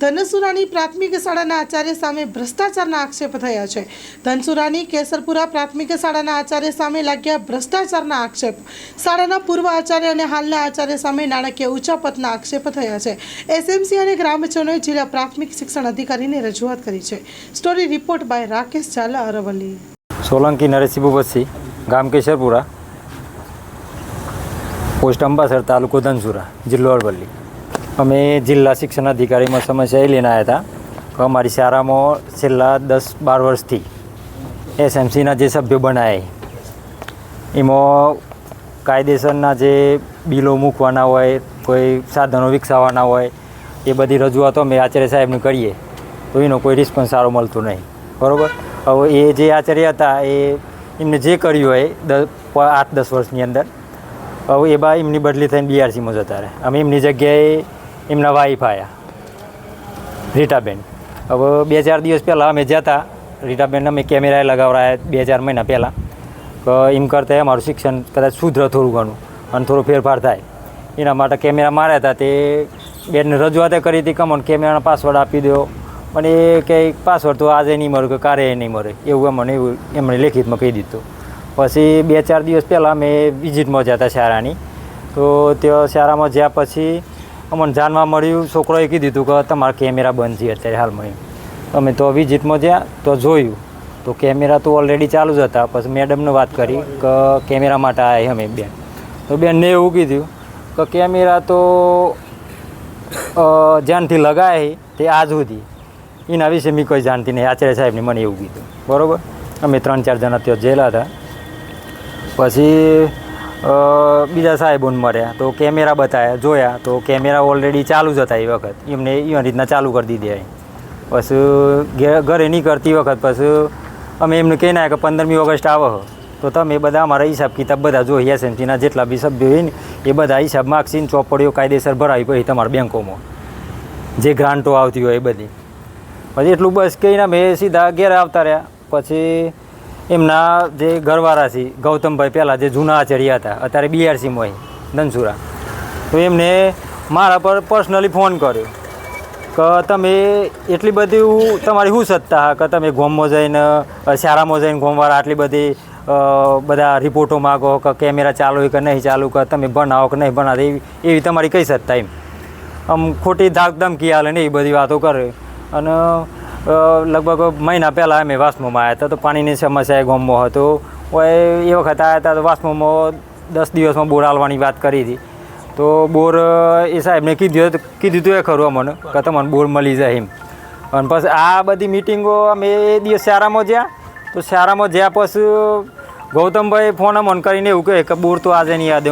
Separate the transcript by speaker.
Speaker 1: ધનસુરાની પ્રાથમિક શાળાના આચાર્ય સામે ભ્રષ્ટાચારના આક્ષેપ થયા છે. ધનસુરાની કેસરપુરા પ્રાથમિક શાળાના આચાર્ય સામે લાગ્યા ભ્રષ્ટાચારના આક્ષેપ. શાળાના પૂર્વ આચાર્ય અને હાલના આચાર્ય સામે નાણાકીય ઉચાપતના આક્ષેપ થયા છે. એસએમસી અને ગ્રામજનોએ જિલ્લા પ્રાથમિક શિક્ષણ અધિકારીને રજૂઆત કરી છે. Story report by Rakesh Zala Aravalli.
Speaker 2: Solanki નરેશી બુબસી, ગામ કેસરપુરા, પોસ્ટ અંબાસર તાલુકો ધનસુરા, જિલ્લો અરવલ્લી. અમે જિલ્લા શિક્ષણ અધિકારીમાં સમસ્યા એ લઈને હતા કે અમારી શાળામાં છેલ્લા દસ બાર વર્ષથી એસએમસીના જે સભ્યો બનાવ્યા એમાં કાયદેસરના જે બિલો મૂકવાના હોય, કોઈ સાધનો વિકસાવવાના હોય, એ બધી રજૂઆતો અમે આચાર્ય સાહેબને કરીએ, તો એનો કોઈ રિસ્પોન્સ સારો મળતો નહીં. બરાબર? હવે એ જે આચાર્ય હતા, એ એમને જે કર્યું હોય દસ આઠ દસ વર્ષની અંદર, હવે એ બા એમની બદલી થઈને બીઆરસીમાં જતા રહે અમે એમની જગ્યાએ એમના વાઈફ આવ્યા રીટાબેન. હવે બે ચાર દિવસ પહેલાં અમે જતા રીટાબેન અમે કેમેરાએ લગાવડાયા બે ચાર મહિના પહેલાં. કે એમ કરતાં અમારું શિક્ષણ કદાચ સુધરે થોડું ઘણું અને થોડો ફેરફાર થાય. એના માટે કેમેરા માર્યા હતા તે બેનને રજૂઆતે કરી હતી કમોન કેમેરાનો પાસવર્ડ આપી દો. પણ એ કે પાસવર્ડ તો આજે નહીં મળે કે કારે નહીં મળે. એવું અમને એવું એમણે લેખિતમાં કહી દીધું. પછી બે ચાર દિવસ પહેલાં અમે વિઝિટમાં જતા શાળાની. તો ત્યાં શાળામાં જ્યાં પછી અમને જાણવા મળ્યું, છોકરોએ કીધું હતું કે તમારા કેમેરા બંધ છે અત્યારે હાલમાં અમે તો વિઝિટમાં જ્યાં તો જોયું. તો કેમેરા તો ઓલરેડી ચાલુ જ હતા. પછી મેડમને વાત કરી કે કેમેરા માટે આવ્યા અમે બેન. તો બેનને એવું કીધું કે કેમેરા તો જ્યાંથી લગાય તે આજ સુધી. એના વિશે મેં કોઈ જાણતી નહીં. આચાર્ય સાહેબને મને એવું કીધું. બરાબર? અમે ત્રણ ચાર જણા ત્યાં જેલા હતા. પછી બીજા સાહેબોને મળ્યા, તો કેમેરા બતાવ્યા જોયા, તો કેમેરા ઓલરેડી ચાલુ જ હતા એ વખત. એમને એ રીતના ચાલુ કરી દીધી પછી ઘરે નહીં કરતી વખત પછી અમે એમને કહી નાખ્યા કે પંદરમી ઓગસ્ટ આવો. તો તમે બધા અમારા હિસાબ કિતાબ બધા જો એસએમસીના જેટલા બી સભ્યો હોય ને, એ બધા હિસાબ માગશીને ચોપડીઓ કાયદેસર ભરાવી પછી તમારા બેંકોમાં. જે ગ્રાન્ટો આવતી હોય એ બધી. પછી એટલું બસ કહીને અમે સીધા ઘેર આવતા રહ્યા. પછી એમના જે ઘરવાળા છે ગૌતમભાઈ પહેલાં જે જૂના આચર્યા હતા, અત્યારે બીઆરસીમાં હોય, ધનસુરા. તો એમને મારા પર પર્સનલી ફોન કર્યો કે તમે એટલી બધી તમારી શું સત્તા કે તમે ગોમમાં જઈને શારામાં જઈને ગોમવાળા આટલી બધી બધા રિપોર્ટો માગો કે કેમેરા ચાલુ કે નહીં ચાલુ, કે તમે બનાવો કે નહીં બનાવો એવી એવી તમારી કઈ સત્તા એમ? આમ ખોટી ધાક ધમકી હાલે ને એ બધી વાતો કરે. અને લગભગ મહિના પહેલાં અમે વાસ્મોમાં આવ્યા હતા, તો પાણીની સમસ્યા એ ગામમાં હતો. એ વખત આવ્યા હતા તો વાસ્મોમાં દસ દિવસમાં બોર હાલવાની વાત કરી હતી. તો બોર એ સાહેબને કીધું કીધું હતું એ ખરું અમને, કે તમને બોર મળી જાય એમ. અને પછી આ બધી મિટિંગો અમે એ દિવસ શાળામાં જ્યાં, તો શાળામાં જ્યાં પછી ગૌતમભાઈ ફોન અમને કરીને એવું કહે કે બોર તો આજે નહીં યાદ